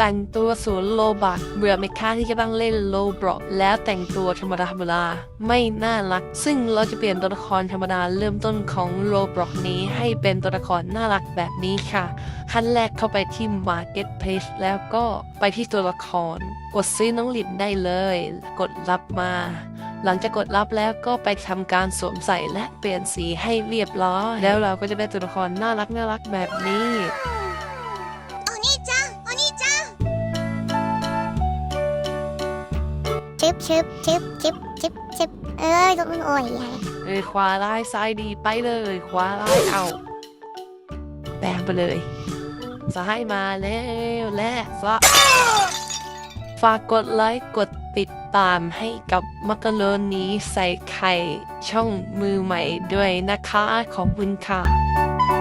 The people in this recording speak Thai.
แต่งตัวสวนโลบักเบื่อไหมคะที่จะต้องเล่นโลบล็อกแล้วแต่งตัวธรรมดาธรรมดาไม่น่ารัก ซึ่งเราจะเปลี่ยนตัวละครธรรมดาเริ่มต้นของโลบล็อกนี้ให้เป็นตัวละครน่ารักแบบนี้ค่ะ ขั้นแรกเข้าไปที่ Marketplace แล้วก็ไปที่ตัวละคร กดซื้อน้องหลินได้เลย กดรับมา หลังจากกดรับแล้วก็ไปทำการสวมใส่และเปลี่ยนสีให้เรียบร้อย แล้วเราก็จะได้ตัวละครน่ารักน่ารักแบบนี้ ชึบชึบชึบชึบชึบชึบเอ้ยตัวมันโอ้ยใหญ่เอ้ยขวาร้ายซ้ายดีไปเลยขวาร้ายเอาแปลงไปเลยซ้ายมาแล้วและซ้ายฝากกดไลค์กดติดตามให้กับมักกะโรนีใส่ไข่ช่องมือใหม่ด้วยนะคะขอบคุณค่ะ